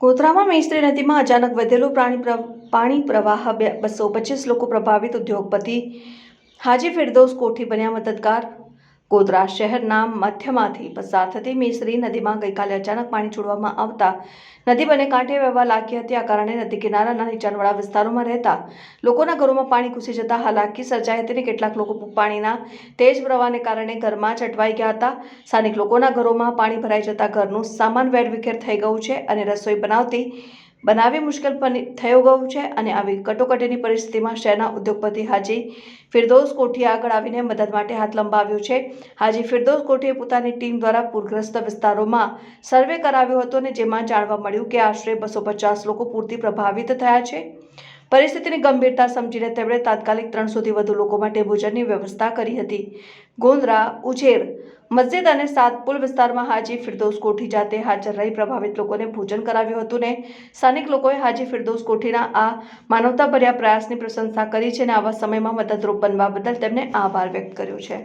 ગોધરામાં મેશ્રી નદીમાં અચાનક વધેલું પ્રાણી પ્ર- પાણી પ્રવાહ બસો પચીસ લોકો પ્રભાવિત ઉદ્યોગપતિ હાજી ફિરદોસ કોઠી બન્યા મદદગાર ગોધરા શહેરના મધ્યમાંથી પસાર થતી મેશ્રી નદીમાં ગઈકાલે અચાનક પાણી છોડવામાં આવતા નદી બંને કાંઠે વહેવા લાગી હતી. આ કારણે નદી કિનારાના નીચાણવાળા વિસ્તારોમાં રહેતા લોકોના ઘરોમાં પાણી ઘૂસી જતા હાલાકી સર્જાઈ હતી કેટલાક લોકો પાણીના તેજ પ્રવાહને કારણે ઘરમાં જ અટવાઈ ગયા હતા. સ્થાનિક લોકોના ઘરોમાં પાણી ભરાઈ જતા ઘરનું સામાન વેરવિખેર થઈ ગયું છે અને રસોઈ બનાવતી બનાવવી મુશ્કેલ થયો ગયું છે અને આવી કટોકટીની પરિસ્થિતિમાં શહેરના ઉદ્યોગપતિ હાજી ફિરદોસ કોઠીએ આગળ આવીને મદદ માટે હાથ લંબાવ્યો છે. હાજી ફિરદોસ કોઠીએ પોતાની ટીમ દ્વારા પૂરગ્રસ્ત વિસ્તારોમાં સર્વે કરાવ્યો હતો અને જેમાં જાણવા મળ્યું કે આશરે બસો પચાસ લોકો પૂરથી પ્રભાવિત થયા છે. પરિસ્થિતિની ગંભીરતા સમજીને તેમણે તાત્કાલિક ત્રણસોથી વધુ લોકો માટે ભોજનની વ્યવસ્થા કરી હતી. ગોંદરા, ઉછેર, મસ્જિદ અને સાતપુલ વિસ્તારમાં હાજી ફિરદોસ કોઠી જાતે હાજર રહી પ્રભાવિત લોકોને ભોજન કરાવ્યું હતું ને સ્થાનિક લોકોએ હાજી ફિરદોસ કોઠીના આ માનવતાભર્યા પ્રયાસની પ્રશંસા કરી છે અને આવા સમયમાં મદદરૂપ બનવા બદલ તેમને આભાર વ્યક્ત કર્યો છે.